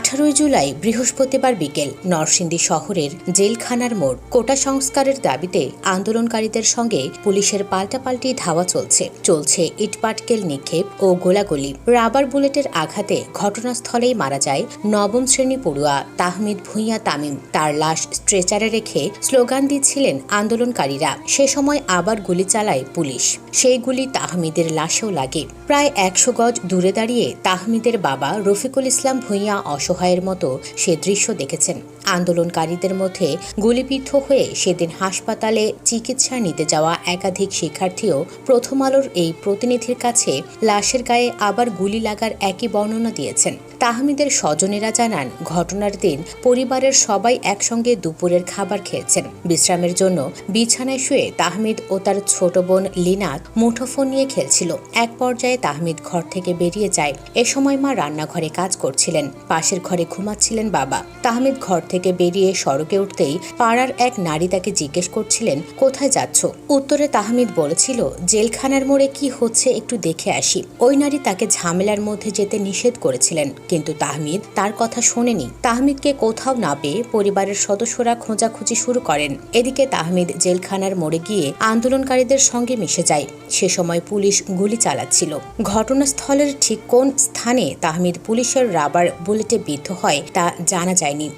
আঠারোই জুলাই বৃহস্পতিবার বিকেল নরসিংদী শহরের জেলখানার মোড় কোটা সংস্কারের দাবিতে আন্দোলনকারীদের সঙ্গে পুলিশের পাল্টাপাল্টি ধাওয়া চলছে। চলছে ইটপাটকেল নিক্ষেপ ও গোলাগুলি। রাবার বুলেটের আঘাতে ঘটনাস্থলেই মারা যায় নবম শ্রেণি পড়ুয়া তাহমিদ ভুঁইয়া তামিম। তার লাশ স্ট্রেচারে রেখে স্লোগান দিচ্ছিলেন আন্দোলনকারীরা। সে সময় আবার গুলি চালায় পুলিশ। সেই গুলি তাহমিদের লাশেও লাগে। প্রায় একশো গজ দূরে দাঁড়িয়ে তাহমিদের বাবা রফিকুল ইসলাম ভুঁইয়া অসহায়ের মতো সে দৃশ্য দেখেছেন। আন্দোলনকারীদের মধ্যে গুলিবিদ্ধ হয়ে সেদিন হাসপাতালে চিকিৎসা নিতে যাওয়া একাধিক শিক্ষার্থীও প্রথম আলোর এই প্রতিনিধির কাছে লাশের গায়ে আবার গুলি লাগার একই বর্ণনা দিয়েছেন। তাহমিদের স্বজনেরা জানান, ঘটনার দিন পরিবারের সবাই একসঙ্গে দুপুরের খাবার খেয়েছেন। বিশ্রামের জন্য বিছানায় শুয়ে তাহমিদ ও তার ছোট বোন লিনাত মুঠোফোন নিয়ে খেলছিল। এক পর্যায়ে তাহমিদ ঘর থেকে বেরিয়ে যায়। এ সময় মা রান্নাঘরে কাজ করছিলেন। পাশের ঘরে ঘুমাচ্ছিলেন বাবা। তাহমিদ ঘর থেকে বেরিয়ে সড়কে উঠতেই পাড়ার এক নারী তাকে জিজ্ঞেস করছিলেন, কোথায় যাচ্ছ? উত্তরে তাহমিদ বলেছিল, জেলখানার মোড়ে কি হচ্ছে একটু দেখে আসি। ওই নারী তাকে ঝামেলার মধ্যে যেতে নিষেধ করেছিলেন, কিন্তু তাহমিদ তার কথা শোনেনি। তাহমিদকে কোথাও না পেয়ে পরিবারের সদস্যরা খোঁজাখুঁজি শুরু করেন। এদিকে তাহমিদ জেলখানার মোড়ে গিয়ে আন্দোলনকারীদের সঙ্গে মিশে যায়। সে সময় পুলিশ গুলি চালাচ্ছিল। ঘটনাস্থলের ঠিক কোন স্থানে তাহমিদ পুলিশের রাবার বুলেটে বিদ্ধ হয় তা জানা যায়নি।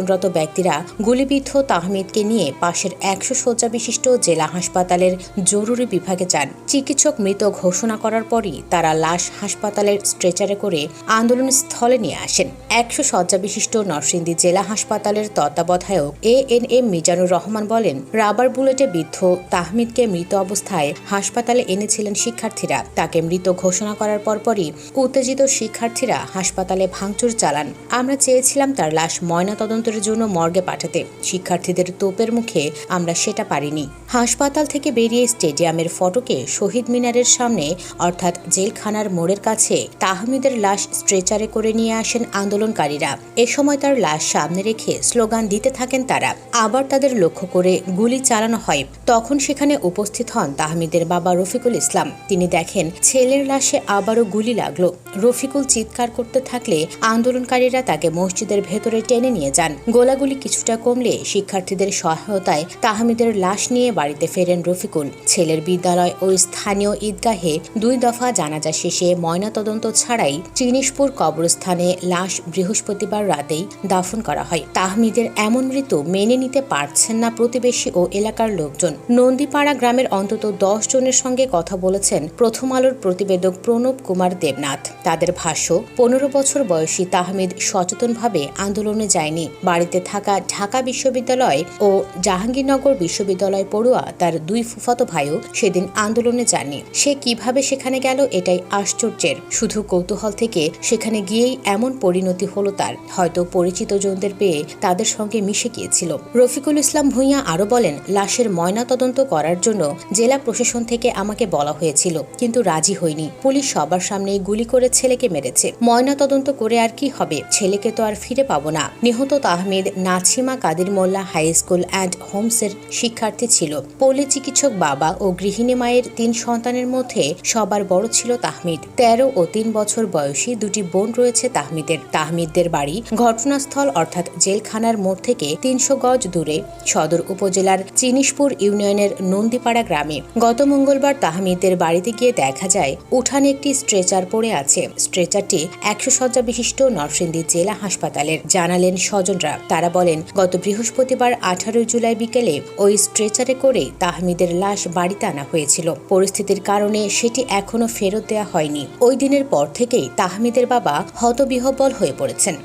আন্দোলনরত ব্যক্তিরা গুলিবিদ্ধ তাহমিদকে নিয়ে পাশের একশো শয্যা বিশিষ্ট জেলা হাসপাতালের জরুরি বিভাগে যান। চিকিৎসক মৃত ঘোষণা করার পরই তারা লাশ হাসপাতালের স্ট্রেচারে করে আন্দোলন স্থলে নিয়ে আসেন। একশো শয্যা বিশিষ্ট নরসিংদী জেলা হাসপাতালের তত্ত্বাবধায়ক A N M Mizanur Rahman বলেন, রাবার বুলেটে বিদ্ধ তাহমিদকে মৃত অবস্থায় হাসপাতালে এনেছিলেন শিক্ষার্থীরা। তাকে মৃত ঘোষণা করার পরপরই উত্তেজিত শিক্ষার্থীরা হাসপাতালে ভাঙচুর চালান। আমরা চেয়েছিলাম তার লাশ ময়নাতদন্তের জন্য মর্গে পাঠাতে। শিক্ষার্থীদের তোপের মুখে আমরা সেটা পারিনি। হাসপাতাল থেকে বেরিয়ে স্টেডিয়ামের ফটকে শহীদ মিনারের সামনে, অর্থাৎ জেলখানার মোড়ের কাছে, তাহমিদের লাশ স্ট্রেচারে করে নিয়ে আসেন আন্দোলনকারীরা। এ সময় তার লাশ সামনে রেখে স্লোগান দিতে থাকেন তারা। আবার তাদের লক্ষ্য করে গুলি চালানো হয়। তখন সেখানে উপস্থিত হন তাহমিদের বাবা রফিকুল ইসলাম। তিনি দেখেন, ছেলের লাশে আবারও গুলি লাগল। রফিকুল চিৎকার করতে থাকলে আন্দোলনকারীরা তাকে মসজিদের ভেতরে টেনে নিয়ে যান। গোলাগুলি কিছুটা কমলে শিক্ষার্থীদের সহায়তায় তাহমিদের লাশ নিয়ে বাড়িতে ফেরেন রফিকুল। ছেলের বিদ্যালয় ও স্থানীয় ঈদগাহে দুই দফা জানাজা শেষে ময়নাতদন্ত ছাড়াই চিনিশপুর কবরস্থানে লাশ বৃহস্পতিবার রাতেই দাফন করা হয়। তাহমিদের এমন মৃত্যু মেনে নিতে পারছেন না প্রতিবেশী ও এলাকার লোকজন। নন্দীপাড়া গ্রামের অন্তত দশ জনের সঙ্গে কথা বলেছেন প্রথম আলোর প্রতিবেদক প্রণব কুমার দেবনাথ। তাদের ভাষ্য, পনেরো বছর বয়সী তাহমিদ সচেতনভাবে আন্দোলনে যায়নি। বাড়িতে থাকা ঢাকা বিশ্ববিদ্যালয় ও জাহাঙ্গীরনগর বিশ্ববিদ্যালয় পড়ুয়া তার দুই ফুফাতো ভাইও সেদিন আন্দোলনে যাননি। সে কীভাবে সেখানে গেল এটাই আশ্চর্যের। শুধু কৌতূহল থেকে সেখানে গিয়েই এমন পরিণতি হলো তার। হয়তো পরিচিত জনদের পেয়ে তাদের সঙ্গে মিশে গিয়েছিল। রফিকুল ইসলাম ভূঁইয়া আরও বলেন, লাশের ময়না তদন্ত করার জন্য জেলা প্রশাসন থেকে আমাকে বলা হয়েছিল, কিন্তু রাজি হয়নি পুলিশ সবার সামনে গুলি করে ছেলেকে মেরেছে। ময়না তদন্ত করে আর কি হবে? ছেলেকে তো আর ফিরে পাবো না। নিহত Tahmid Nasima Kadir Molla high school and হোমসের শিক্ষার্থী ছিল। পল্লী চিকিৎসক বাবা ও গৃহিণী মায়ের তিন সন্তানের মধ্যে সবার বড় ছিল তাহমিদ। তেরো ও তিন বছর বয়সী দুটি বোন রয়েছে তাহমিদের। তাহমিদদের বাড়ি ঘটনাস্থল অর্থাৎ জেলখানার মোড় থেকে তিনশো গজ দূরে সদর উপজেলার চিনিশপুর ইউনিয়নের নন্দীপাড়া গ্রামে। গত মঙ্গলবার তাহমিদদের বাড়িতে গিয়ে দেখা যায়, উঠানে একটি স্ট্রেচার পড়ে আছে। স্ট্রেচারটি একশো শয্যা বিশিষ্ট নরসিংদী জেলা হাসপাতালের। জানালেন স্বজনরা তারা বলেন, গত বৃহস্পতিবার আঠারোই জুলাই বিকেলে ওই স্ট্রেচারে করে তাহমিদের লাশ বাড়িতে আনা হয়েছিল। পরিস্থিতির কারণে সেটি এখনও ফেরত দেওয়া হয়নি। ওই দিনের পর থেকেই তাহমিদের বাবা হতবিহবল হয়ে পড়েছেন।